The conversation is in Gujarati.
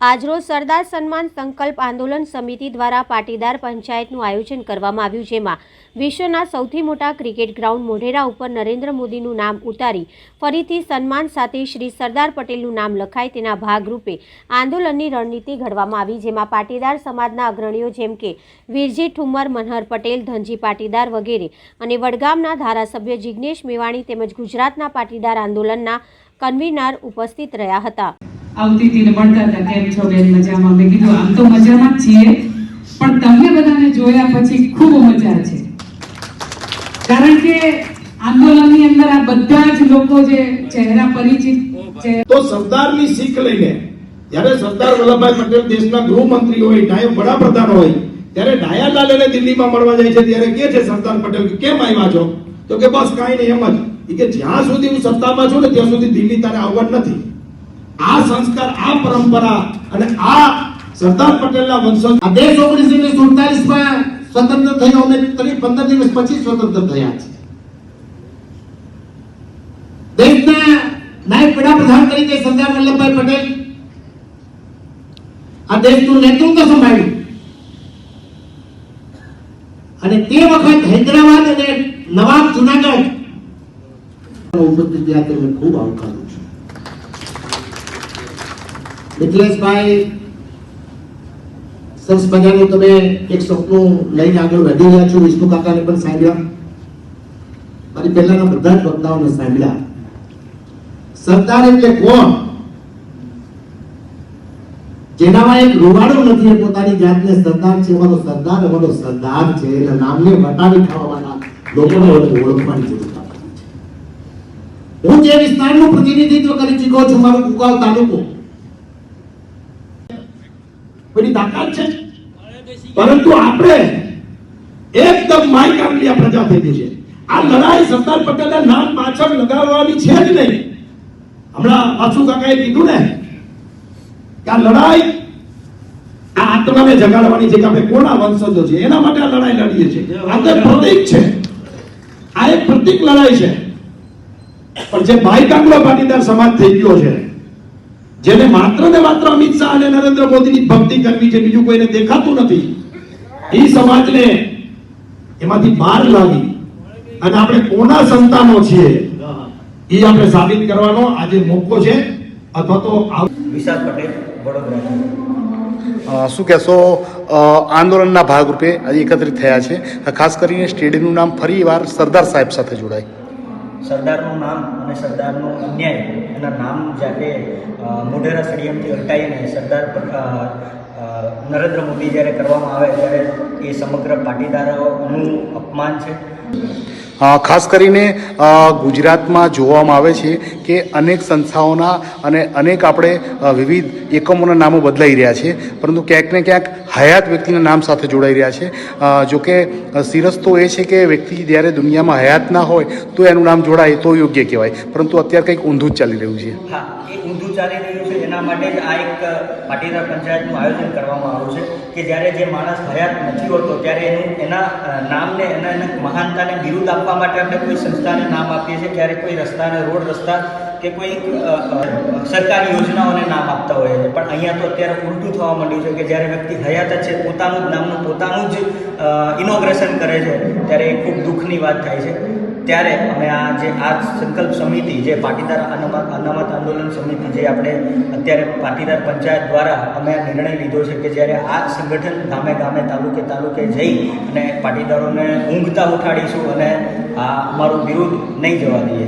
આજરોજ સરદાર સન્માન સંકલ્પ આંદોલન સમિતિ દ્વારા પાટીદાર પંચાયતનું આયોજન કરવામાં આવ્યું, જેમાં વિશ્વના સૌથી મોટા ક્રિકેટ ગ્રાઉન્ડ મોઢેરા ઉપર નરેન્દ્ર મોદીનું નામ ઉતારી ફરીથી સન્માન સાથે શ્રી સરદાર પટેલનું નામ લખાય તેના ભાગરૂપે આંદોલનની રણનીતિ ઘડવામાં આવી, જેમાં પાટીદાર સમાજના અગ્રણીઓ જેમ કે વીરજી ઠુમ્મર, મનહર પટેલ, ધનજી પાટીદાર વગેરે અને વડગામના ધારાસભ્ય જિજ્ઞેશ મેવાણી તેમજ ગુજરાતના પાટીદાર આંદોલનના કન્વીનર ઉપસ્થિત રહ્યા હતા. આવતી હતી ને મળતા હતા કેમ છો બેન મજામાં. મેં કીધું, આમ તો મજામાં જ છીએ, પણ તમને બધાને જોયા પછી ખૂબ મજા છે. કારણ કે આંદોલનની અંદર આ બધા જ લોકો જે ચહેરા પરિચિત છે તો સરદારની શીખ લઈને, જ્યારે સરદાર વલ્લભભાઈ પટેલ દેશના ગૃહમંત્રી હોય નાયબ વડાપ્રધાન હોય, ત્યારે ડાયાલાલ એને દિલ્હીમાં મળવા જાય છે, ત્યારે કે છે સરદાર પટેલ કે કેમ આવ્યા છો? તો કે બસ કાંઈ નહીં, એમ જ. કે જ્યાં સુધી હું સત્તામાં છું ને, ત્યાં સુધી દિલ્હી તારે આવવાનું નથી. આ સંસ્કાર, આ પરંપરા અને આ સરદાર પટેલના વંશો આ દેશ ઓગણીસો સુડતાલીસમાં સ્વતંત્ર થયો અને કરીબ પંદર દિવસ પછી સ્વતંત્ર થયા છે. દેશના નાયબ વડાપ્રધાન તરીકે સરદાર વલ્લભભાઈ પટેલ આ દેશનું નેતૃત્વ સંભાળ્યું. અને તે વખત હૈદરાબાદ અને નવાબ જુનાગઢ ઉપસ્થિત ખૂબ આવકારું છું સરસ મજાનું તમે એક સપનું લઈને આગળ વધી રહ્યા છો, વિષ્ણુ કાકાને પણ સાંભળ્યા. મારી પહેલાના બધા જ વક્તાઓને સાંભળ્યા. સરદાર એટલે કોણ? જેનામાં એક રૂવાડું નથી પોતાની જાતને સરદાર છે અમારો સરદાર અમારો સરદાર છે. એટલે નામને વટાવી ખાવાના લોકોને ઓળખવાની જરૂર હું જે વિસ્તારનું પ્રતિનિધિત્વ કરી ચૂક્યો છું, મારો કુકાવ તાલુકો. કોઈની તાકાત છે પરંતુ આપણે એકદમ માયકામલી આ પ્રજા થઈ ગઈ છે. આ લડાઈ સરદાર પટેલના નામ પાછળ લગાવવાની છે જ નહીં. હમણાં પાછું કાકાએ કીધું ને કે આ લડાઈ આ આત્માને જગાડવાની છે કે આપણે કોના વંશજો છે, એના માટે આ લડાઈ લડીએ છીએ. આ તો પ્રતીક છે. આ એક પ્રતીક લડાઈ છે. પણ જે ભાઈકાંગલો પાટીદાર સમાજ થઈ ગયો છે જેને માત્ર ને માત્ર અમિત શાહ અને નરેન્દ્ર મોદીની ભક્તિ કરવી છે બીજું કોઈને દેખાતું નથી. એ સમાજને એમાંથી બહાર લાવી અને આપણે કોના સંતાનો છીએ એ આપણે સાબિત કરવાનો આજે મોકો છે અથવા તો વિશાલ પટેલ વડોદરા. શું કહેશો? આંદોલનના ભાગરૂપે આજે એકત્રિત થયા છે. ખાસ કરીને સ્ટેડિયમનું નામ ફરી વાર સરદાર સાહેબ સાથે જોડાય. સરદારનું નામ અને સરદારનો અન્યાય એના નામ જ્યારે મોઢેરા સ્ટેડિયમથી હટાઈને સરદાર નરેન્દ્ર મોદી જ્યારે કરવામાં આવે ત્યારે એ સમગ્ર પાટીદારોનું અપમાન છે. ખાસ કરીને ગુજરાતમાં જોવામાં આવે છે કે અનેક સંસ્થાઓના અને અનેક આપણે વિવિધ એકમોના નામો બદલાઈ રહ્યા છે. પરંતુ ક્યાંક ને ક્યાંક હયાત વ્યક્તિના નામ સાથે જોડાઈ રહ્યા છે. જોકે સિરસ તો એ છે કે વ્યક્તિ જ્યારે દુનિયામાં હયાત ના હોય, તો એનું નામ જોડાય તો યોગ્ય કહેવાય. પરંતુ અત્યારે કંઈક ઊંધું જ ચાલી રહ્યું છે. ચાલી રહ્યું છે એના માટે જ આ એક પાટીદાર પંચાયતનું આયોજન કરવામાં આવ્યું છે કે જ્યારે જે માણસ હયાત નથી હોતો, ત્યારે એનું, એના નામને, એના એના મહાનતાને બિરુદ આપવા માટે આપણે કોઈ સંસ્થાને નામ આપીએ છીએ ત્યારે કોઈ રસ્તાને, રોડ રસ્તા કે કોઈ અ, અ, સરકારી યોજનાઓને નામ આપતા હોય છે. પણ અહીંયા તો અત્યારે ઉલટું થવા માંડ્યું છે કે જ્યારે વ્યક્તિ હયાત છે પોતાનું જ નામનું પોતાનું જ ઇનોગ્રેશન કરે છે ત્યારે એ ખૂબ દુઃખની વાત થાય છે. ત્યારે અમે આ જે આ સંકલ્પ સમિતિ જે પાટીદાર અનામત આંદોલન સમિતિ જે આપણે અત્યારે પાટીદાર પંચાયત દ્વારા અમે નિર્ણય લીધો છે કે જ્યારે આ સંગઠન ગામે ગામે તાલુકે તાલુકે જઈ અને પાટીદારોને ઊંઘતા ઉઠાડીશું અને આ અમારું વિરુદ્ધ નહીં જવા દઈએ.